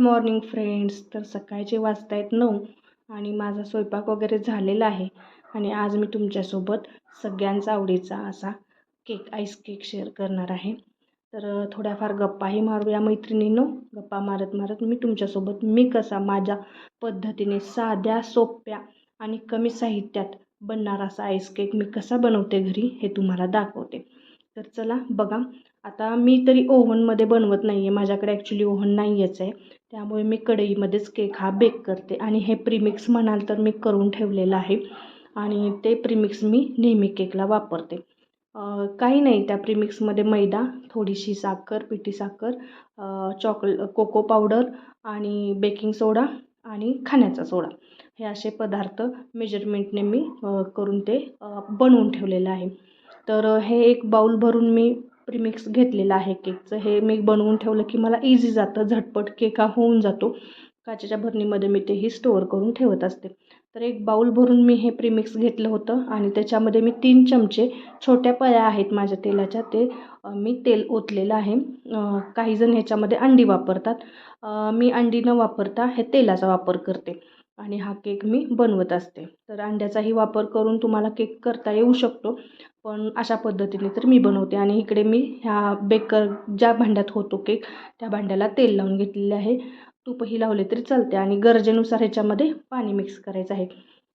Morning friends तर सकाळचे वाजता आहेत नऊ आणि माझा स्वयंपाक वगैरे झालेला आहे आणि आज मी तुमच्यासोबत सगळ्यांचा आवडीचा असा केक आईस केक शेअर करणार आहे. तर थोड्याफार गप्पाही मारूया मैत्रिणींनो. गप्पा मारत मारत मी तुमच्यासोबत मी कसा माझ्या पद्धतीने साध्या सोप्या आणि कमी साहित्यात बनणारा असा आईस केक मी कसा बनवते घरी हे तुम्हाला दाखवते. तर चला बघा. आता मी तरी ओव्हनमध्ये बनवत नाही आहे माझ्याकडे ॲक्च्युली ओव्हन नाहीच आहे. त्यामुळे मी कढईमध्येच केक हा बेक करते. आणि हे प्रीमिक्स म्हणाल तर मी करून ठेवलेलं आहे. आणि ते प्रीमिक्स मी नेहमी केकला वापरते. काही नाही त्या प्रीमिक्समध्ये मैदा थोडीशी साखर पिठी साखर चॉकल कोको पावडर आणि बेकिंग सोडा आणि खाण्याचा सोडा हे असे पदार्थ मेजरमेंटने मी करून ते बनवून ठेवलेलं आहे. तर हे एक बाऊल भरून मी प्रीमिक्स घेतलेलं आहे केकचं. हे मी बनवून ठेवलं की मला इझी जातं झटपट केक हा होऊन जातो. काचेच्या भरणीमध्ये मी तेही स्टोअर करून ठेवत असते. तर एक बाऊल भरून मी हे प्रीमिक्स घेतलं होतं आणि त्याच्यामध्ये मी तीन चमचे छोट्या पळ्या आहेत माझ्या तेलाच्या. ते मी तेल ओतलेलं आहे. काहीजण काही जण ह्याच्यामध्ये अंडी वापरतात. मी अंडी न वापरता हे तेलाचा वापर करते आणि हा केक मी बनवत असते. तर अंड्याचाही वापर करून तुम्हाला केक करता येऊ शकतो. पण अशा पद्धतीने तर मी बनवते. आणि इकडे मी ह्या बेकर ज्या भांड्यात होतो केक त्या भांड्याला तेल लावून घेतलेले आहे. तूपही लावले तरी चालते आणि गरजेनुसार ह्याच्यामध्ये पाणी मिक्स करायचं आहे.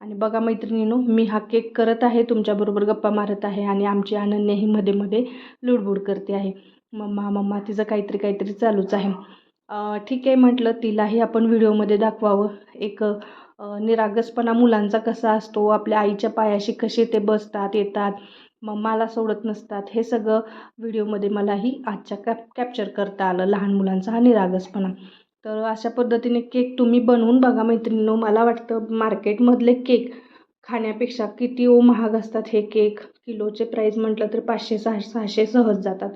आणि बघा मैत्रिणीनो मी हा केक करत आहे तुमच्याबरोबर गप्पा मारत आहे आणि आमची अनन्याही मध्ये मध्ये लुडबुड करते आहे. मम्मा मम्मा तिचं काहीतरी काहीतरी चालूच आहे. ठीक आहे म्हटलं तिलाही आपण व्हिडिओमध्ये दाखवावं. एक निरागसपणा मुलांचा कसा असतो आपल्या आईच्या पायाशी कसे ते बसतात येतात. मम्माला सोडत नसतात. हे सगळं व्हिडिओमध्ये मलाही आजच्या कॅप कॅप्चर करता आलं लहान मुलांचा हा निरागसपणा. तर अशा पद्धतीने केक तुम्ही बनवून बघा मैत्रिणीनो. मला वाटतं मार्केटमधले केक खाण्यापेक्षा किती ओ महाग असतात हे केक. किलोचे प्राईस म्हटलं तर पाचशे सहा सहाशे सहज जातात.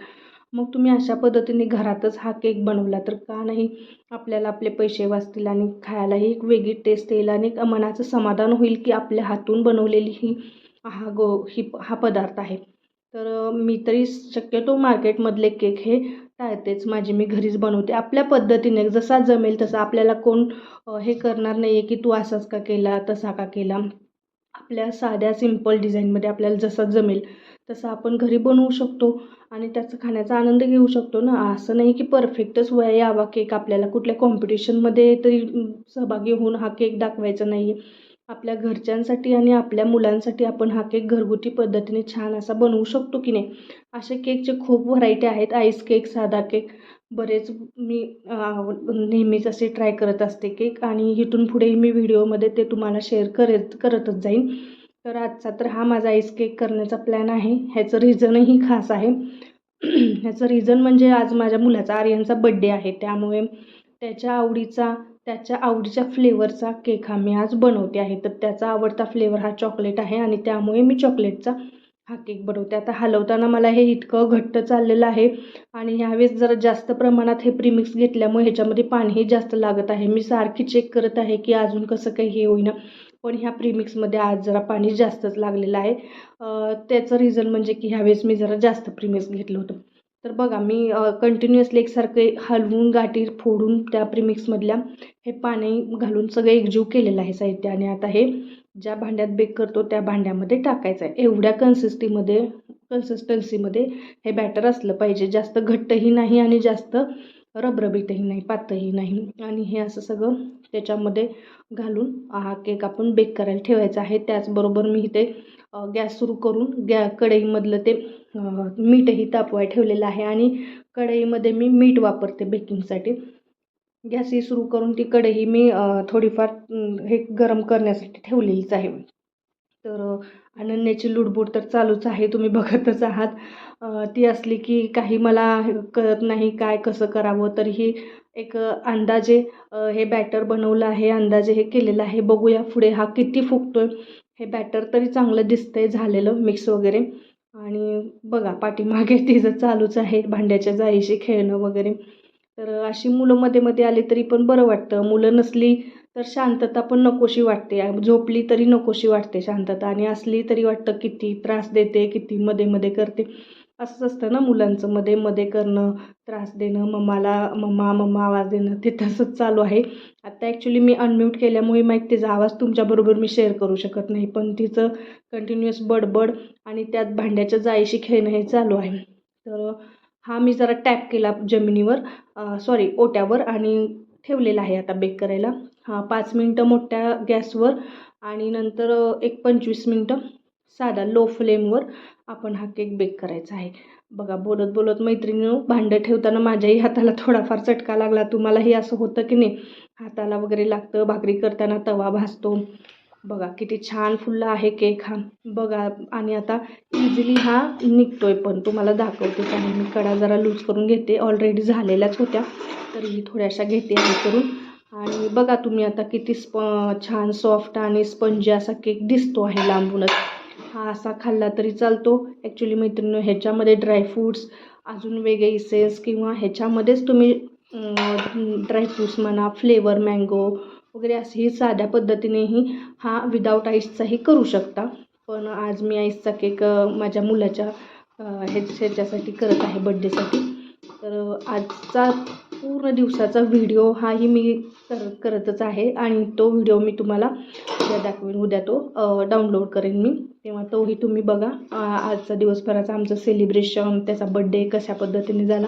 मग तुम्ही अशा पद्धतीने घरातच हा केक बनवला तर का नाही आपल्याला आपले पैसे वाचतील आणि खायलाही एक वेगळी टेस्ट येईल आणि मनाचं समाधान होईल की आपल्या हातून बनवलेली ही हा गो ही हा पदार्थ आहे. तर मी तरी शक्यतो मार्केटमधले केक हे टाळतेच. माझी मी घरीच बनवते. आपल्या पद्धतीने जसा जमेल तसा आपल्याला कोण हे करणार नाही आहे की तू असाच का केला तसा का केला. आपल्या साध्या सिंपल डिझाईनमध्ये आपल्याला जसं जमेल तसं आपण घरी बनवू शकतो आणि त्याचा खाण्याचा आनंद घेऊ शकतो ना. असं नाही की परफेक्टच वया यावा केक आपल्याला. कुठल्या कॉम्पिटिशनमध्ये तरी सहभागी होऊन हा केक दाखवायचा नाही आहे आपल्या घरच्यांसाठी आणि आपल्या मुलांसाठी आपण हा केक घरगुती पद्धतीने छान असा बनवू शकतो की नाही? असे केकचे खूप व्हरायटी आहेत. आईस केक साधा केक बरेच मी नेहमीच असे ट्राय करत असते केक आणि इथून पुढेही मी व्हिडिओमध्ये ते तुम्हाला शेअर करत करतच जाईन. तर आजचा तर हा माझा आईस केक करण्याचा प्लॅन आहे. ह्याचं रिझनही खास आहे. ह्याचं रिझन म्हणजे आज माझ्या मुलाचा आर्यनचा बड्डे आहे. त्यामुळे त्याच्या आवडीचा त्याच्या आवडीच्या फ्लेवरचा केक हा मी आज बनवते आहे. तर त्याचा आवडता फ्लेवर हा चॉकलेट आहे आणि त्यामुळे मी चॉकलेटचा हा केक बनवते. आता हलवताना मला हे इतकं घट्ट चाललेलं आहे आणि ह्यावेळेस जरा जास्त प्रमाणात हे प्रीमिक्स घेतल्यामुळे ह्याच्यामध्ये पाणीही जास्त लागत आहे. मी सारखी चेक करत आहे की अजून कसं काही हे होईना. पण ह्या प्रीमिक्समध्ये आज जरा पाणी जास्तच लागलेलं आहे. त्याचं रिझन म्हणजे की ह्यावेळेस मी जरा जास्त प्रीमिक्स घेतलं होतं. तर बघा मी कंटिन्युअसली एकसारखे हलवून गाठी फोडून त्या प्रीमिक्समधल्या हे पाणी घालून सगळं एकजीव केलेलं आहे साहित्य. आणि आता हे ज्या भांड्यात बेक करतो त्या भांड्यामध्ये टाकायचं आहे. एवढ्या कन्सिस्टीमध्ये कन्सिस्टन्सीमध्ये हे बॅटर असलं पाहिजे. जास्त घट्टही नाही आणि जास्त रबरबीतही नाही पातही नाही. आणि हे असं सगळं त्याच्यामध्ये घालून हा केक आपण बेक करायला ठेवायचा आहे. त्याचबरोबर मी इथे गॅस सुरू करून गॅ कढईमधलं ते मीठही तापवाय ठेवलेलं आहे आणि कढईमध्ये मी मीठ वापरते बेकिंगसाठी. गॅसही सुरू करून ती कढई मी थोडीफार हे गरम करण्यासाठी ठेवलेलीच आहे. तर अनन्याची लुडबुड तर चालूच आहे तुम्ही बघतच आहात. ती असली की काही मला कळत नाही काय कसं करावं तरीही एक अंदाजे हे बॅटर बनवलं आहे अंदाजे हे केलेलं आहे. बघूया पुढे हा किती फुगतोय. हे बॅटर तरी चांगलं दिसतंय झालेलं मिक्स वगैरे. आणि बघा पाठीमागे तिचं चालूच आहे भांड्याच्या जाळीशी खेळणं वगैरे. तर अशी मुलं मध्ये मध्ये आली तरी पण बरं वाटतं. मुलं नसली तर शांतता पण नकोशी वाटते. झोपली तरी नकोशी वाटते शांतता. आणि असली तरी वाटतं किती त्रास देते किती मध्ये मध्ये करते. असंच असतं ना मुलांचं मध्ये मध्ये करणं त्रास देणं मम्माला मम्मा मम्मा आवाज देणं ते तसंच चालू आहे. आता ॲक्च्युली मी अनम्यूट केल्यामुळे माहीत तिचा आवाज तुमच्याबरोबर मी शेअर करू शकत नाही पण तिचं कंटिन्युअस बडबड आणि त्यात भांड्याच्या जाळीशी खेळणं हे चालू आहे. तर हा मी जरा टॅप केला जमिनीवर सॉरी ओट्यावर आणि ठेवलेला आहे आता बेक करायला. हा पाच मिनटं मोठ्या गॅसवर आणि नंतर एक पंचवीस मिनटं साधा लो फ्लेमवर आपण हा केक बेक करायचा आहे. बघा बोलत बोलत मैत्रिणीनं भांडं ठेवताना माझ्याही हाताला थोडाफार चटका लागला. तुम्हालाही असं होतं की नाही? हाताला वगैरे लागतं भाकरी करताना तवा भासतो बघा किती छान फुलला आहे केक हा. बघा आणि आता इझिली हा निघतोय पण. तुम्हाला दाखवतेच आहे मी कडा जरा लूज करून घेते. ऑलरेडी झालेल्याच होत्या. तरीही थोड्याशा घेते हे करून. आणि बघा तुम्ही आता किती स्प छान सॉफ्ट आणि स्पंजी असा केक दिसतो आहे लांबूनच. हा असा खाल्ला तरी चालतो. ॲक्च्युली मैत्रिणी ह्याच्यामध्ये ड्रायफ्रूट्स अजून वेगळे इसेन्स किंवा ह्याच्यामध्येच तुम्ही ड्रायफ्रूट्स म्हणा फ्लेवर मँगो वगैरे असेही साध्या पद्धतीनेही हा विदाऊट आईसचाही करू शकता. पण आज मी आईसचा केक माझ्या मुलाच्या ह्या ह्याच्यासाठी करत आहे बड्डेसाठी तर आजचा पूर्ण दिवसाचा व्हिडिओ हाही मी कर करतच आहे आणि तो व्हिडिओ मी तुम्हाला उद्या दाखवेन उद्या तो डाउनलोड करेन मी. तेव्हा तोही तुम्ही बघा. आजचा दिवसभराचा आमचं सेलिब्रेशन त्याचा बड्डे कशा पद्धतीने झाला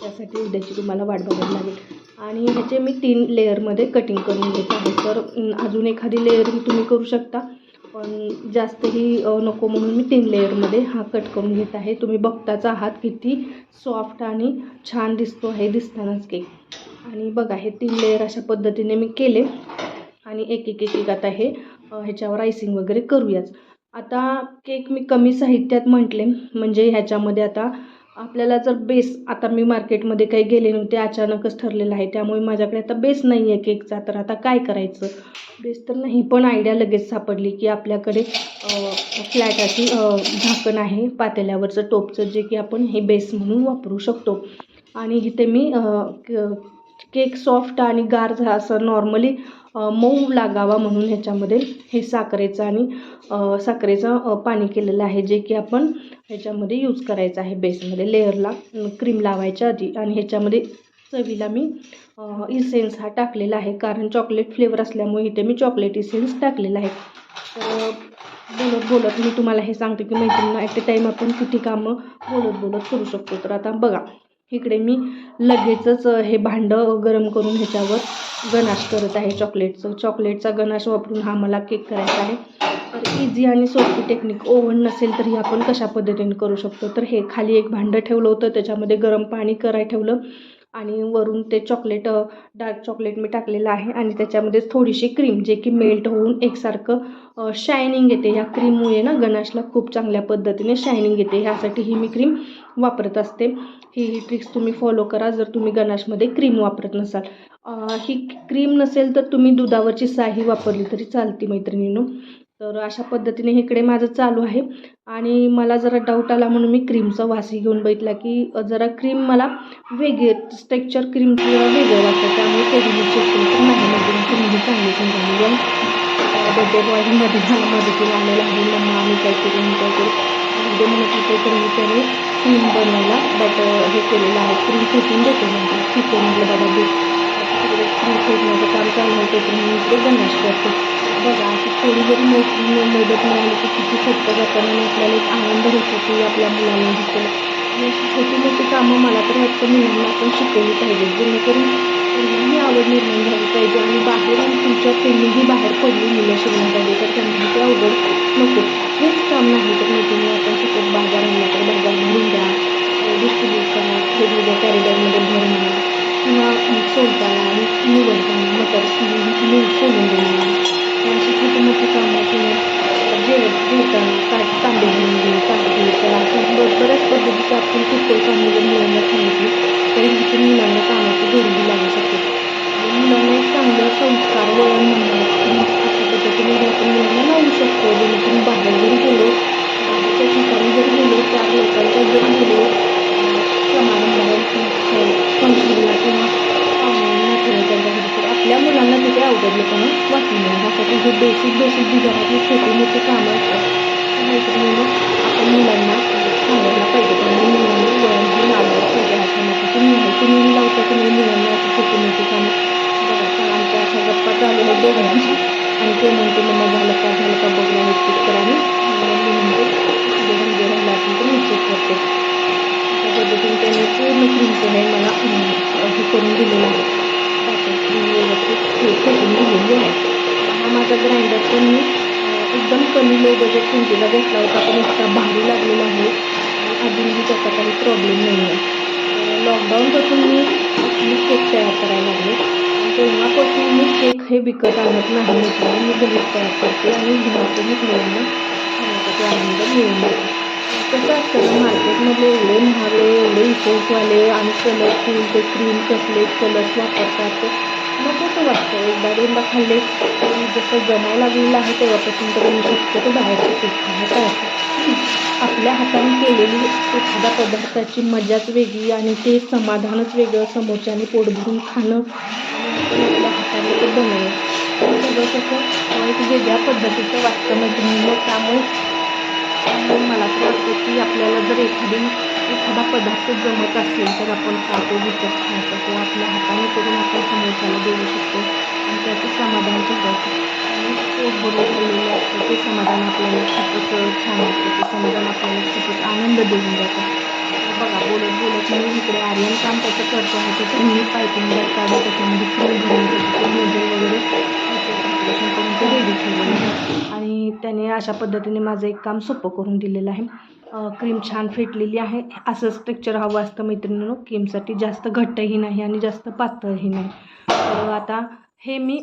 त्यासाठी उद्याची तुम्हाला वाट बघावी लागेल. आणि ह्याचे मी तीन लेअरमध्ये कटिंग करून घेत आहे. तर अजून एखादी लेअरही तुम्ही करू शकता. पण जास्तही नको म्हणून मी तीन लेअरमध्ये हा कट करून घेत आहे. तुम्ही बघताच आहात किती सॉफ्ट आणि छान दिसतो आहे दिसतानाच केक आणि बघा हे तीन लेअर अशा पद्धतीने मी केले. आणि एक एक एक एक आता हे ह्याच्यावर आयसिंग वगैरे करूयाच आता केक मी कमी साहित्यात म्हटले म्हणजे ह्याच्यामध्ये आता आपल्याला जर बेस आता मी मार्केटमध्ये काही गेले नव्हते अचानकच ठरलेलं आहे त्यामुळे माझ्याकडे आता बेस नाही आहे केकचा तर आता काय करायचं? बेस तर नाही पण आयडिया लगेच सापडली की आपल्याकडे फ्लॅटाची झाकण आहे पातेल्यावरचं टोपचं जे की आपण हे बेस म्हणून वापरू शकतो. आणि इथे मी केक सॉफ्ट आणि गार असं नॉर्मली मऊ लागावा म्हणून ह्याच्यामध्ये हे साखरेचं आणि साखरेचं पाणी केलेलं आहे जे की आपण ह्याच्यामध्ये यूज करायचं आहे बेसमध्ये. लेअरला क्रीम लावायच्या आधी आणि ह्याच्यामध्ये चवीला मी इसेन्स हा टाकलेला आहे कारण चॉकलेट फ्लेवर असल्यामुळे इथे मी चॉकलेट इसेन्स टाकलेला आहे. तर बोलत बोलत मी तुम्हाला हे सांगते की मैत्रिणींना ॲट ए टाईम आपण किती कामं बोलत बोलत करू शकतो. तर आता बघा इकडे मी लगेचच हे भांडं गरम करून ह्याच्यावर गनाश करत आहे चॉकलेटचं. चॉकलेटचा गनाश वापरून हा मला केक करायचा आहे. तर इझी आणि सोपी टेक्निक ओव्हन नसेल तरी आपण कशा पद्धतीने करू शकतो? तर हे खाली एक भांडं ठेवलं होतं त्याच्यामध्ये गरम पाणी कराय ठेवलं आणि वरून ते चॉकलेट डार्क चॉकलेट मी टाकलेलं आहे आणि त्याच्यामध्येच थोडीशी क्रीम जे की मेल्ट होऊन एकसारखं शायनिंग येते. ह्या क्रीममुळे ना गणाशला खूप चांगल्या पद्धतीने शायनिंग येते. ह्यासाठी ही मी क्रीम वापरत असते. ही ही ट्रिक्स तुम्ही फॉलो करा. जर तुम्ही गनाशमध्ये क्रीम वापरत नसाल. ही क्रीम नसेल तर तुम्ही दुधावरची साही वापरली तरी चालते मैत्रिणीनो. तर अशा पद्धतीने इकडे माझं चालू आहे. आणि मला जरा डाऊट आला म्हणून मी क्रीमचा वासही घेऊन बघितला की जरा क्रीम मला वेगळे स्ट्रेक्चर क्रीमचं जरा वेगळं वाटतं त्यामुळे कधी नाही म्हणजे चांगली समजा बड्डे बॉयमध्ये मला मदतीला आलेला आहे. मम्मा आम्ही काहीतरी काहीतरी मी म्हणत होते तर मी त्याने क्रीम बनवायला बट हे केलेलं आहे. क्रीम फेटून देतो म्हणजे. ठीक आहे म्हटलं बाबा दे. क्रीम फेटण्याचं काम चालू होतं तर मी इकडे गणेश करते बघा अशी थोडी जरी मोठी मदत मिळाली की किती सोपं जाताना आणि आपल्याला एक आनंद होतो की आपल्या मुलांना दिसेल आणि अशी छोटी मोठी कामं मला तर वाटतं मुलांना आपण शिकवली पाहिजे जेणेकरून त्यांनाही आवड निर्माण झाली पाहिजे आणि बाहेर आणि तुमच्या त्यांनीही बाहेर पडली मुलं शिकलं पाहिजे तर त्यांना ते अवघड नको हेच काम नाही तर मग तुम्ही आपण सतत बाजार आणला तर बाजार भरून द्या डिस्ट्रीब्यूट करा वेगवेगळ्या कॅरिडरमध्ये भरणं किंवा सोलताना निवडताना मटर सोडून देणं अशी छोटी मोठी कामं किंवा जेवण जेवताना ताट तांबे घेऊन घे ताट घे बऱ्याच पद्धतीचं आपण कित्येक कामं जर मुलांना सांगितली तरी तिथे मुलांना कामाची जोडी लागू शकते मुलांना एक चांगलं संस्कार वळण म्हणणं अशा पद्धतीने आपण मुलांना लावू शकतो जेणेकरून बाहेर जरी गेलो बाहेरच्या ठिकाणी जरी गेलो चार लोकांच्या जरी गेलो समारंभाला फंक्शनला किंवा तर आपल्या मुलांना तिथे आवडलं पण वाटलं नाही ह्यासाठी हे बेसिक बेसिक जी घरातली छोटी मोठी कामं असतात मैत्रिणीनं आपण मुलांना lang sa kinilingan na sa sinisipan na kasalan ka sa kapatang lalagyan. Ang kumang tinamagalakas na lapabog na hitikarami, maraming mo, gerang-gerang natin kung isipote. Kapagdating ka na ito, maging ka na yung mga ahikon din nila. Tapos, hindi nila ito, ito, hindi nila. Pahama sa grinder ko ni, Udang panilo ba sa kundi na guys, lawa लॉकडाऊनपासून मी actually cake तयार करायला लागले. तेव्हापासून मी cake हे विकत आणत नाही म्हटलं. मी घरीच तयार करते आणि घरातूनच मुलांना खाण्यासाठी आनंद मिळून देते कसं असतं ना मार्केटमध्ये एवढे महागडे एवढे इफेक्टवाले आणि कलरफुल ते क्रीम चॉकलेट कलर्स वापरतात. ते नकोसं वाटतं. एकदा दोनदा खाल्ले जसं जमायला लागलेलं आहे तेव्हापासून तर मी शक्यतो बाहेरचं पीठ आपल्या हाताने केलेली एखाद्या पदार्थाची मजाच वेगळी आणि ते समाधानच वेगळं. समोरच्याने पोट भरून खाणं आपल्या हाताने ते बनवणं. सगळं कसं? एक वेगळ्या पद्धतीचं वाटतं म्हणजे त्यामुळे मला तर वाटतं की आपल्याला जर एखादी एखादा पदार्थ जमत असेल तर आपण का तो विकत खायचा किंवा आपल्या हाताने करून आपण समोरच्याला देऊ शकतो. आणि त्याचं समाधान सुद्धा आणि पोट भरून खाल्लेलं असतं ते समाधान आपल्याला खूपच छान वाटतं. ते समाधान आपल्याला खूपच आनंद देऊन जातं. बघा बोलत बोलत मी इकडे आर्यन काम त्याचं करतो आहे. तर मी पायपिंग बॅग काढून त्याच्यामध्ये क्रीम भरून त्याचं वगैरे करून ते रेडी ठेवलेलं आहे. आणि त्याने अशा पद्धतीने माझं एक काम सोपं करून दिलेलं आहे. क्रीम छान फेटलेली आहे. असं स्ट्रक्चर हवं असतं मैत्रिणीनं. क्रीमसाठी जास्त घट्टही नाही आणि जास्त पातळही नाही. तर आता हे मी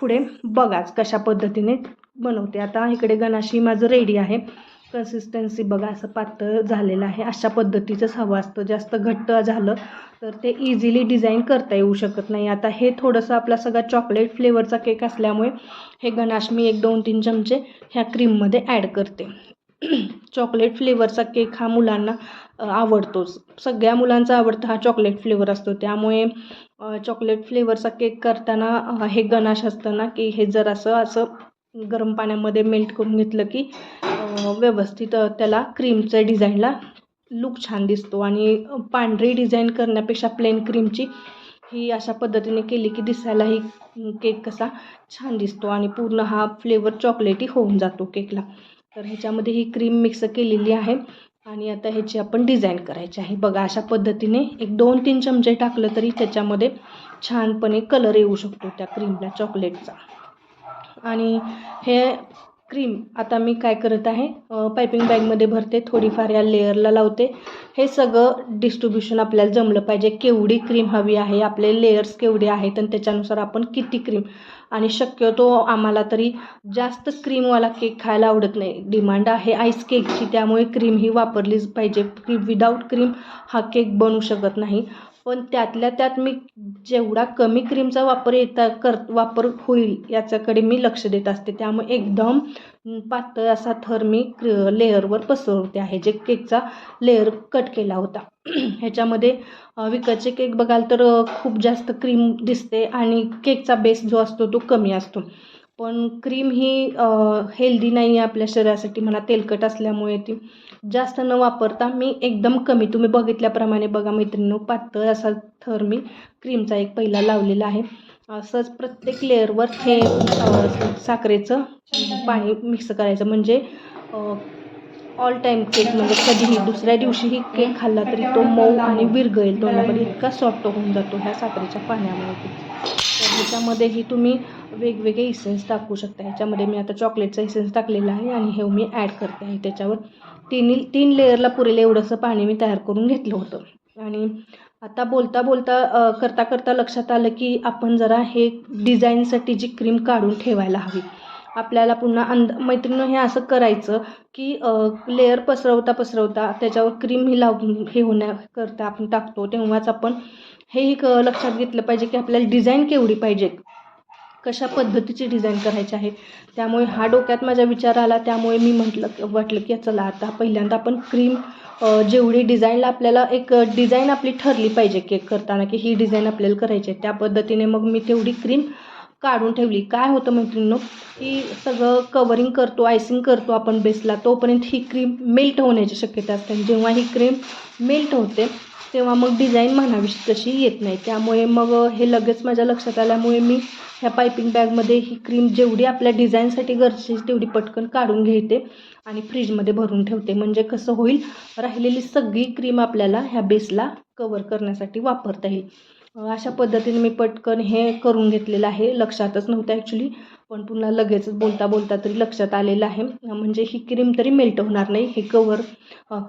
पुढे बघाच कशा पद्धतीने बनवते. आता इकडे गणाशी माझं रेडी आहे. कन्सिस्टन्सी बघा असं पातळ झालेलं आहे. अशा पद्धतीचंच हवं असतं. जास्त घट्ट झालं तर ते इझिली डिझाईन करता येऊ शकत नाही. आता हे थोडंसं आपला सगळा चॉकलेट फ्लेवरचा केक असल्यामुळे हे गणाश मी एक दोन तीन चमचे ह्या क्रीममध्ये ॲड करते. चॉकलेट फ्लेवरचा केक हा मुलांना आवडतोच सगळ्या मुलांचा आवडता हा चॉकलेट फ्लेवर असतो. त्यामुळे चॉकलेट फ्लेवरचा केक करताना हे गणाश असतं ना की हे जरासं असं गरम पाण्यामध्ये मेल्ट करून घेतलं की व्यवस्थित त्याला क्रीमच्या डिझाईनला लुक छान दिसतो. आणि पांढरी डिझाईन करण्यापेक्षा प्लेन क्रीमची ही अशा पद्धतीने केली की दिसायलाही केक कसा छान दिसतो आणि पूर्ण हा फ्लेवर चॉकलेटी होऊन जातो केकला. तर ह्याच्यामध्ये ही क्रीम मिक्स केलेली आहे. आणि आता ह्याची आपण डिझाईन करायची आहे. बघा अशा पद्धतीने एक दोन तीन चमचे टाकलं तरी त्याच्यामध्ये छानपणे कलर येऊ शकतो त्या क्रीमला चॉकलेटचा आणि हे क्रीम आता मी काय करत आहे पायपिंग बॅगमध्ये भरते थोडीफार या लेअरला लावते. हे सगळं डिस्ट्रीब्युशन आपल्याला जमलं पाहिजे केवढी क्रीम हवी आहे आपले लेयर्स केवढे आहेत आणि त्याच्यानुसार आपण किती क्रीम आणि शक्यतो आम्हाला तरी जास्त क्रीमवाला केक खायला आवडत नाही. डिमांड आहे आईस केकची त्यामुळे क्रीम ही वापरलीच पाहिजे. विदाऊट क्रीम हा केक बनू शकत नाही. पण त्यातल्या त्यात मी जेवढा कमी क्रीमचा वापर येता कर वापर होईल याच्याकडे मी लक्ष देत असते. त्यामुळे एकदम पातळ असा थर मी क्र लेअरवर पसरवते आहे जे केकचा लेअर कट केला होता. ह्याच्यामध्ये विकतचे केक बघाल तर खूप जास्त क्रीम दिसते आणि केकचा बेस जो असतो तो कमी असतो. पण क्रीम ही हेल्दी नाही आहे आपल्या शरीरासाठी. म्हणा तेलकट असल्यामुळे ती जास्त न वापरता मी एकदम कमी. तुम्ही बघितल्याप्रमाणे बघा मैत्रिणीनो पातळ असा थर मी क्रीमचा एक पहिला लावलेला आहे. असंच प्रत्येक लेअरवर हे साखरेचं पाणी मिक्स करायचं. म्हणजे ऑल टाईम केक म्हणजे कधीही दुसऱ्या दिवशीही केक खाल्ला तरी तो मऊ आणि विरगळेल तोंडामध्ये इतका सॉफ्ट होऊन जातो ह्या साखरेच्या पाण्यामुळे. तर ह्याच्यामध्येही तुम्ही वेगवेगळे इसेन्स टाकू शकता. ह्याच्यामध्ये मी आता चॉकलेटचा इसेन्स टाकलेला आहे आणि हे मी ॲड करते आहे. त्याच्यावर तीन तीन लेअरला पुरेल एवढंसं पाणी मी तयार करून घेतलं होतं. आणि आता बोलता बोलता करता करता लक्षात आलं की आपण जरा हे डिझाईनसाठी जी क्रीम काढून ठेवायला हवी. आपल्याला पुन्हा अंद मैत्रिणीनं हे असं करायचं की लेअर पसरवता पसरवता त्याच्यावर क्रीम ही लावून हे होण्याकरता आपण टाकतो. तेव्हाच आपण हेही क लक्षात घेतलं पाहिजे की आपल्याला डिझाईन केवढी पाहिजे. कशा पद्धतीची डिझाईन करायची आहे? त्यामुळे हा डोक्यात माझा विचार आला. त्यामुळे मी म्हटलं वाटलं की चला आता पहिल्यांदा आपण क्रीम जेवढी डिझाईनला आपल्याला एक डिझाईन आपली ठरली पाहिजे केक करताना की ही डिझाईन आपल्याला करायची आहे त्या पद्धतीने मग मी तेवढी क्रीम काढून ठेवली. काय होतं मैत्रिणींनो की सगळं कवरिंग करतो आयसिंग करतो आपण बेसला तोपर्यंत ही क्रीम मेल्ट होण्याची शक्यता असते. आणि जेव्हा ही क्रीम मेल्ट होते तेव्हा मग डिझाईन म्हणावीशी तशी येत नाही. त्यामुळे मग हे लगेच माझ्या लक्षात आल्यामुळे मी ह्या पायपिंग बॅगमध्ये ही क्रीम जेवढी आपल्या डिझाईनसाठी गरजेची तेवढी पटकन काढून घेते आणि फ्रीजमध्ये भरून ठेवते. म्हणजे कसं होईल राहिलेली सगळी क्रीम आपल्याला ह्या बेसला कवर करण्यासाठी वापरता येईल. अशा पद्धतीने मी पटकन हे करून घेतलेलं आहे. लक्षातच नव्हतं ॲक्च्युली पण पुन्हा लगेचच बोलता बोलता तरी लक्षात आलेलं आहे. म्हणजे ही क्रीम तरी मेल्ट होणार नाही. हे कवर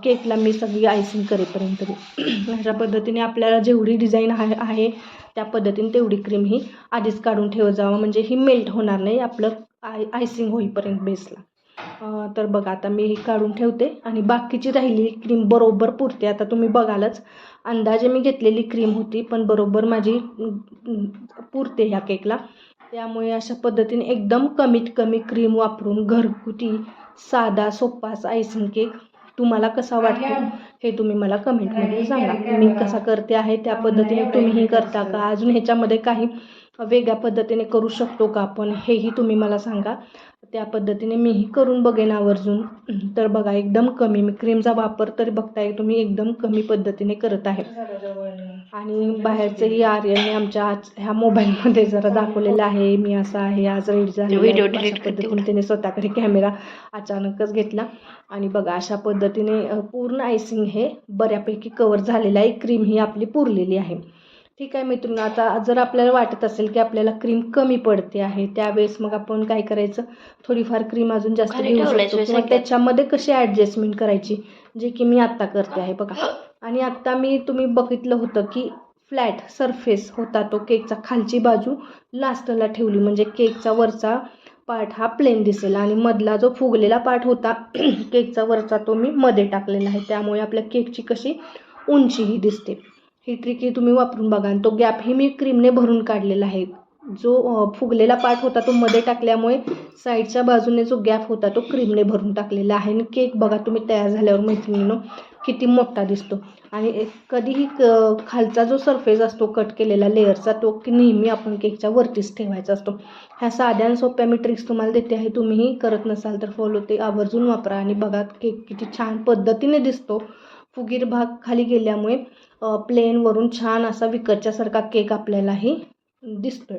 केकला मी सगळी आयसिंग करेपर्यंत तरी अशा पद्धतीने आपल्याला जेवढी डिझाईन आहे आहे त्या पद्धतीने तेवढी क्रीम ही आधीच काढून ठेवत जावं. म्हणजे ही मेल्ट होणार नाही. आपलं आय आयसिंग होईपर्यंत बेसला तर बघा आता मी ही काढून ठेवते. आणि बाकीची राहिलेली क्रीम बरोबर पुरते. आता तुम्ही बघालच. अंदाजे मी घेतलेली क्रीम होती पण बरोबर माझी पुरते ह्या केकला त्यामुळे अशा पद्धतीने एकदम कमीत कमी क्रीम वापरून घरगुती साधा सोपा असा आयसिंग केक तुम्हाला कसा वाटतो हे तुम्ही मला कमेंटमध्ये सांगा. मी कसा करते आहे त्या पद्धतीने तुम्हीही करता का? अजून ह्याच्यामध्ये काही वेगळ्या पद्धतीने करू शकतो का आपण? हेही तुम्ही मला सांगा. त्या पद्धतीने मीही करून बघेन आवर्जून. तर बघा एकदम कमी मी क्रीमचा वापर तरी बघताय तुम्ही एकदम कमी पद्धतीने करत आहे. आणि बाहेरचंही आर्यनने आमच्या आज ह्या मोबाईलमध्ये जरा दाखवलेलं आहे मी असं आहे आज रेडी झाले व्हिडिओ delete करते पद्धतीने त्याने स्वतःकडे कॅमेरा अचानकच घेतला. आणि बघा अशा पद्धतीने पूर्ण आयसिंग हे बऱ्यापैकी कवर झालेलं आहे. क्रीम ही आपली पुरलेली आहे. ठीक आहे मित्रांनो आता जर आपल्याला वाटत असेल की आपल्याला क्रीम कमी पडते आहे त्यावेळेस मग आपण काय करायचं? थोडीफार क्रीम अजून जास्त घेऊ शकतो. किंवा? त्याच्यामध्ये कशी ॲडजस्टमेंट करायची जे की मी आत्ता करते आहे. बघा आणि आत्ता मी तुम्ही बघितलं होतं की फ्लॅट सरफेस होता तो केकचा खालची बाजू लास्टला ठेवली. म्हणजे केकचा वरचा पार्ट हा प्लेन दिसेल आणि मधला जो फुगलेला पार्ट होता केकचा वरचा तो मी मध्ये टाकलेला आहे. त्यामुळे आपल्या केकची कशी उंचीही दिसते. ही ट्रिक ही तुम्ही वापरून बघा आणि तो गॅपही मी क्रीमने भरून काढलेला आहे. जो फुगलेला पार्ट होता तो मध्ये टाकल्यामुळे साईडच्या बाजूने जो गॅप होता तो क्रीमने भरून टाकलेला आहे. आणि केक बघा तुम्ही तयार झाल्यावर मैत्रिणीनं किती मोठा दिसतो. आणि कधीही क खालचा जो सरफेस असतो कट केलेला लेअरचा तो की नेहमी आपण केकच्या वरतीच ठेवायचा असतो. ह्या साध्या आणि सोप्या मी ट्रिक्स तुम्हाला देते आहे. तुम्हीही करत नसाल तर फॉलो ते आवर्जून वापरा. आणि बघा केक किती छान पद्धतीने दिसतो. फुगीर भाग खाली गेल्यामुळे प्लेनवरून छान असा विकतच्यासारखा केक आपल्यालाही दिसतोय.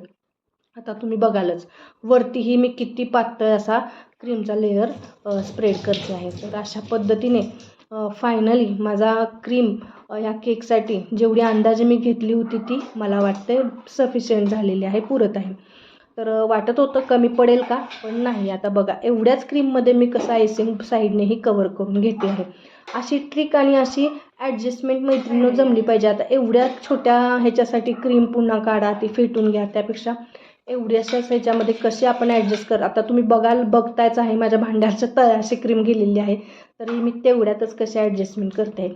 आता तुम्ही बघालच. वरतीही मी किती पातळ असा क्रीमचा लेअर स्प्रेड करते आहे. तर अशा पद्धतीने फायनली माझा क्रीम ह्या केकसाठी जेवढी अंदाजे मी घेतली होती ती मला वाटते सफिशियंट झालेली आहे पुरत आहे. तर वाटत होतं कमी पडेल का? पण नाही आता बघा एवढ्याच क्रीममध्ये मी कसं आयसिंग साईडनेही कवर करून घेते आहे. अशी ट्रिक आणि अशी ॲडजस्टमेंट मैत्रिणीनं जमली पाहिजे. आता एवढ्या छोट्या ह्याच्यासाठी क्रीम पुन्हा काढा ती फेटून घ्या त्यापेक्षा एवढ्याशाच ह्याच्यामध्ये कशी आपण ॲडजस्ट कर आता तुम्ही बघाल बघतायच आहे माझ्या भांड्याच्या तळाशी क्रीम गेलेली आहे तरी मी तेवढ्यातच कशी ॲडजस्टमेंट करते.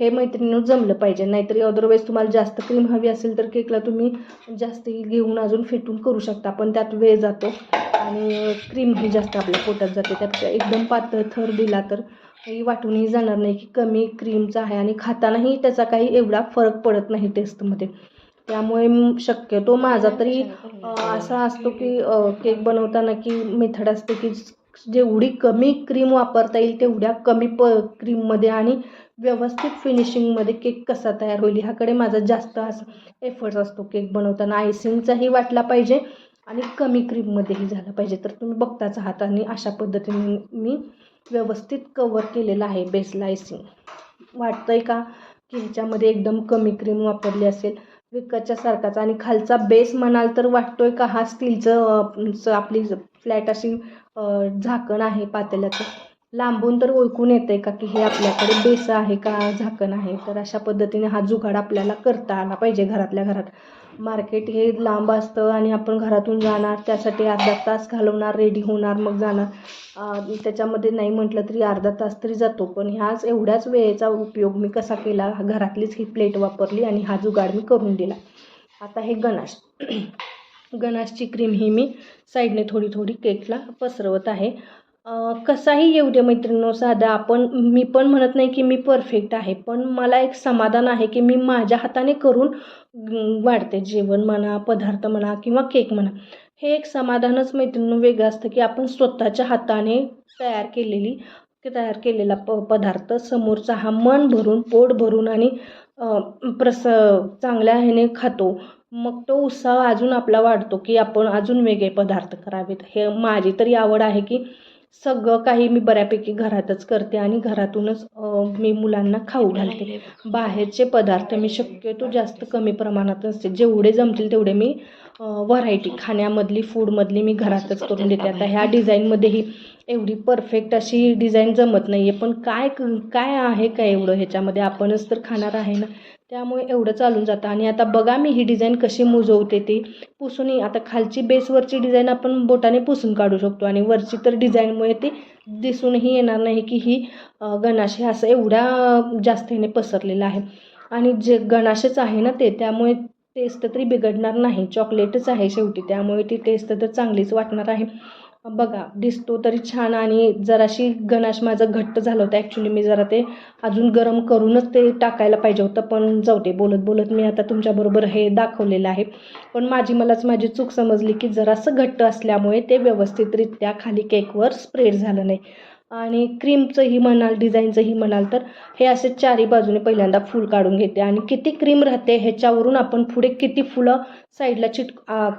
हे मैत्रिणीनं जमलं पाहिजे नाहीतरी अदरवाईज तुम्हाला जास्त क्रीम हवी असेल तर केकला तुम्ही जास्तही घेऊन अजून फिटून करू शकता पण त्यात वेळ जातो आणि क्रीमही जास्त आपल्या पोटात जाते त्यापेक्षा एकदम पातळ थर दिला तर काही वाटूनही जाणार नाही की कमी क्रीमचा आहे आणि खातानाही त्याचा काही एवढा फरक पडत नाही टेस्टमध्ये त्यामुळे शक्यतो माझा तरी अ, असा असतो की केक बनवताना की मेथड असते की जेवढी कमी क्रीम वापरता येईल तेवढ्या कमी प क्रीममध्ये आणि व्यवस्थित फिनिशिंगमध्ये केक कसा तयार होईल ह्याकडे माझा जास्त असं एफर्ट्स असतो केक बनवताना. आयसिंगचाही वाटला पाहिजे आणि कमी क्रीममध्येही झालं पाहिजे. तर तुम्ही बघताच आहात आणि अशा पद्धतीने मी व्यवस्थित कवर केलेलं आहे बेसला आयसिंग वाटतंय का की ह्याच्यामध्ये एकदम कमी क्रीम वापरली असेल? विकतच्या सारखाच. आणि खालचा बेस म्हणाल तर वाटतोय का हा स्टीलचं आपली फ्लॅट अशी झाकण आहे पातेल्याचं? लांबून तर ओळखून येतंय का की हे आपल्याकडे बेस आहे का झाकण आहे? तर अशा पद्धतीने हा जुगाड आपल्याला करता आला पाहिजे घरातल्या घरात. मार्केट हे लांब असतं आणि आपण घरातून जाणार त्यासाठी अर्धा तास घालवणार रेडी होणार मग जाणार. त्याच्यामध्ये नाही म्हटलं तरी अर्धा तास तरी जातो. पण ह्याच एवढ्याच वेळेचा उपयोग मी कसा केला? घरातलीच ही प्लेट वापरली आणि हा जुगाड मी करून दिला. आता हे गणाश. गणाशची क्रीम ही मी साईडने थोडी थोडी केकला पसरवत आहे. कसाही येऊ दे मैत्रिणीनो साधा आपण मी पण म्हणत नाही की मी परफेक्ट आहे पण मला एक समाधान आहे की मी माझ्या हाताने करून वाढते जेवण म्हणा पदार्थ म्हणा किंवा केक म्हणा. हे एक समाधानच मैत्रिणीनं वेगळं असतं की आपण स्वतःच्या हाताने तयार केलेली तयार केलेला प पदार्थ समोरचा हा मन भरून पोट भरून आणि प्रस चांगल्या ह्याने खातो. मग तो उत्साह अजून आपला वाढतो की आपण अजून वेगळे पदार्थ करावेत. हे माझी तरी आवड आहे की सगळं काही मी बऱ्यापैकी घरातच करते आणि घरातूनच मी मुलांना खाऊ घालते. बाहेरचे पदार्थ मी शक्यतो जास्त कमी प्रमाणात असते जेवढे जमतील तेवढे मी व्हरायटी खाण्यामधली फूडमधली मी घरातच करून देते. आता ह्या डिझाईनमध्येही एवढी परफेक्ट अशी डिझाईन जमत नाही आहे पण काय क- काय आहे काय एवढं? ह्याच्यामध्ये आपणच तर खाणार आहे ना. त्यामुळे एवढं चालून जातं. आणि आता बघा मी ही डिझाईन कशी मुजवते ती. पुसूनही आता खालची बेसवरची डिझाईन आपण बोटाने पुसून काढू शकतो. आणि वरची तर डिझाईनमुळे ती दिसूनही येणार नाही की ही गणाशी गणाश हे असं एवढ्या जास्त ह्याने पसरलेलं आहे. आणि जे गणाशच आहे ना ते त्यामुळे टेस्ट तरी बिघडणार नाही. चॉकलेटच आहे शेवटी. त्यामुळे ती टेस्ट तर चांगलीच वाटणार आहे. बघा दिसतो तरी छान आणि जराशी गणाश माझं घट्ट झालं होतं. ॲक्च्युली मी जरा ते अजून गरम करूनच ते टाकायला पाहिजे होतं पण जाऊ दे बोलत बोलत मी आता तुमच्याबरोबर हे दाखवलेलं आहे. पण माझी मलाच माझी चूक समजली की जरासं घट्ट असल्यामुळे ते व्यवस्थितरित्या खाली केकवर स्प्रेड झालं नाही. आणि क्रीमचंही म्हणाल डिझाईनचंही म्हणाल तर हे असे चारी बाजूने पहिल्यांदा फूल काढून घेते. आणि किती क्रीम राहते ह्याच्यावरून आपण पुढे किती फुलं साईडला चिट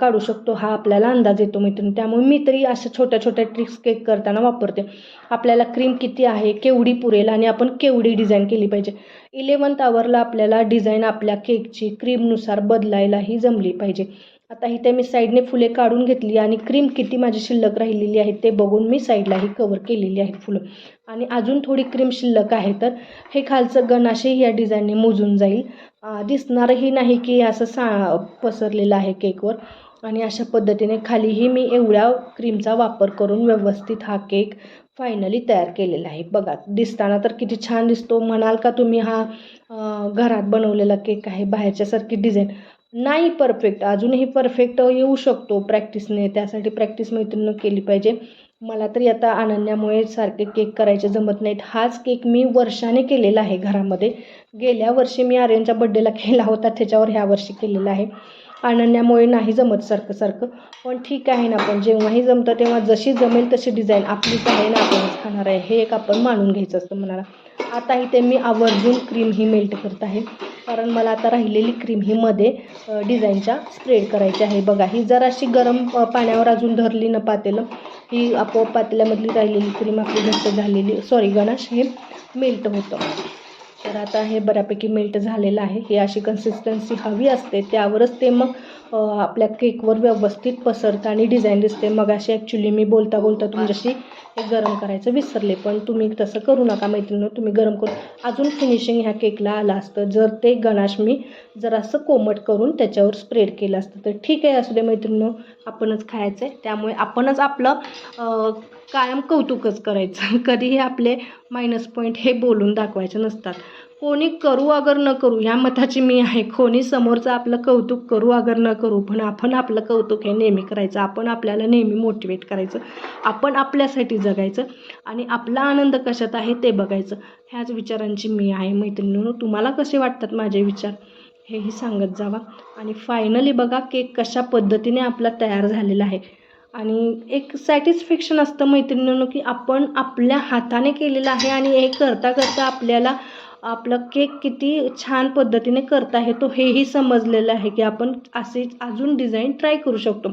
काढू शकतो हा आपल्याला अंदाज येतो मैत्रिणी. त्यामुळे मी तरी अशा छोट्या छोट्या ट्रिक्स केक करताना वापरते. आपल्याला क्रीम किती आहे केवढी पुरेल आणि आपण केवढी डिझाईन केली पाहिजे. इलेवन्थ आवरला आपल्याला डिझाईन आपल्या केकची क्रीमनुसार बदलायलाही जमली पाहिजे. आता इथे मी साईडने फुले काढून घेतली आणि क्रीम किती माझी शिल्लक राहिलेली आहे ते बघून मी साईडलाही कवर केलेली आहेत फुलं. आणि अजून थोडी क्रीम शिल्लक आहे तर हे खालचं गणाशेही या डिझाईनने मोजून जाईल. दिसणारही नाही की असं सा पसरलेलं आहे केकवर आणि अशा पद्धतीने खालीही मी एवढ्या क्रीमचा वापर करून व्यवस्थित हा केक फायनली तयार केलेला आहे. बघा दिसताना तर किती छान दिसतो. म्हणाल का तुम्ही हा घरात बनवलेला केक आहे बाहेरच्यासारखी डिझाईन नाही परफेक्ट अजूनही परफेक्ट येऊ शकतो प्रॅक्टिसने त्यासाठी प्रॅक्टिस मैत्रिणीनं केली पाहिजे. मला तरी आता अनन्यामुळे सारखे केक करायचे जमत नाहीत. हाच केक मी वर्षाने केलेला आहे घरामध्ये. गेल्या वर्षी मी आर्यनच्या बड्डेला केला होता. त्याच्यावर ह्या वर्षी केलेला आहे. अनन्यामुळे नाही जमत सारखं सारखं. पण ठीक आहे ना पण जेव्हाही जमतं तेव्हा जशी जमेल तशी डिझाईन आपलीच आहे ना आपणच खाणार आहे. हे एक आपण मानून घ्यायचं असतं म्हणाला. आता इथे मी आवर्जून क्रीम ही मेल्ट करत आहे. कारण मला आता राहिलेली क्रीम ही मध्ये डिझाईनच्या स्प्रेड करायची आहे. बघा ही जराशी गरम पाण्यावर अजून धरली न पातेलं. ही आपोआप पातेल्यामधली राहिलेली क्रीम आपली घट्ट झालेली सॉरी गणाश हे मेल्ट होतं. तर आता हे बऱ्यापैकी मेल्ट झालेलं आहे. ही अशी कन्सिस्टन्सी हवी असते. त्यावरच ते मग आपल्या केकवर व्यवस्थित पसरतं आणि डिझाईन दिसते. मग अशी ॲक्च्युली मी बोलता बोलता तुमच्याशी हे गरम करायचं विसरले. पण तुम्ही तसं करू नका मैत्रिणीनं. तुम्ही गरम करून अजून फिनिशिंग ह्या केकला आलं असतं. जर ते गणाश मी जरासं कोमट करून त्याच्यावर स्प्रेड केलं असतं. तर ठीक आहे असू दे मैत्रिणीनं. आपणच खायचं आहे त्यामुळे आपणच आपलं कायम कौतुकच करायचं. कधीही आपले मायनस पॉईंट हे बोलून दाखवायचे नसतात. कोणी करू अगर न करू ह्या मताची मी आहे. कोणी समोरचं आपलं कौतुक करू अगर न करू पण आपण आपलं कौतुक हे नेहमी करायचं. आपण आपल्याला नेहमी मोटिवेट करायचं. आपण आपल्यासाठी जगायचं. आणि आपला आनंद कशात आहे ते बघायचं. ह्याच विचारांची मी आहे मैत्रिणींनो. तुम्हाला कसे वाटतात माझे विचार? हेही सांगत जावा. आणि फायनली बघा केक कशा पद्धतीने आपला तयार झालेला आहे. आणि एक सॅटिस्फॅक्शन असतं मैत्रिणींनो की आपण आपल्या हाताने केलेलं आहे आणि हे करता करता आपल्याला आपलं केक किती छान पद्धतीने करता तो हेही समजलेलं आहे की आपण असे अजून डिझाईन ट्राय करू शकतो.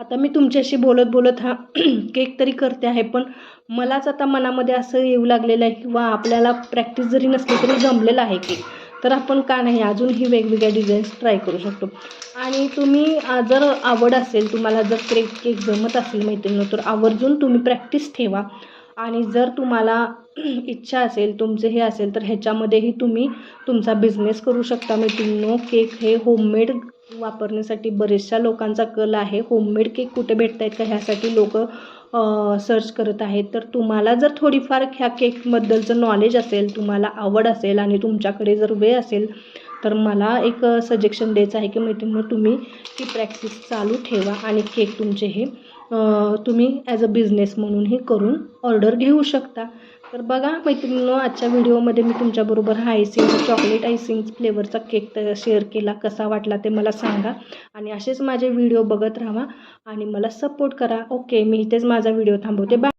आता मी तुमच्याशी बोलत बोलत हा केक तरी करते आहे पण मलाच आता मनामध्ये असं येऊ लागलेलं आहे किंवा आपल्याला प्रॅक्टिस जरी नसली तरी जमलेलं आहे केक तर आपण का नाही अजूनही वेगवेगळ्या डिझाईन्स ट्राय करू शकतो. आणि तुम्ही जर आवड असेल तुम्हाला जर केक केक जमत असेल मैत्रिणी तर आवर्जून तुम्ही प्रॅक्टिस ठेवा. आणि जर तुम्हाला इच्छा असेल तुमचे हे असेल तर ह्याच्यामध्येही तुम्ही तुमचा बिझनेस करू शकता मैत्रिणीनो. केक हे होममेड वापरण्यासाठी बरेचशा लोकांचा कल आहे. होममेड केक कुठे भेटत आहेत का ह्यासाठी लोक सर्च करत आहेत. तर तुम्हाला जर थोडीफार ह्या केकबद्दलचं नॉलेज असेल तुम्हाला आवड असेल आणि तुमच्याकडे जर वेळ असेल तर मला एक सजेशन द्यायचं आहे की मैत्रिणी तुम्ही ती प्रॅक्टिस चालू ठेवा आणि केक तुमचे हे तुम्ही ॲज अ बिझनेस म्हणूनही करून ऑर्डर घेऊ शकता. तर बघा मैत्रिणींनो आजच्या व्हिडिओमध्ये मी तुमच्याबरोबर हा आयसिंग चॉकलेट आयसिंग फ्लेवरचा केक तर शेअर केला. कसा वाटला ते मला सांगा आणि असेच माझे व्हिडिओ बघत राहा आणि मला सपोर्ट करा. ओके मी इथेच माझा व्हिडिओ थांबवते. बाय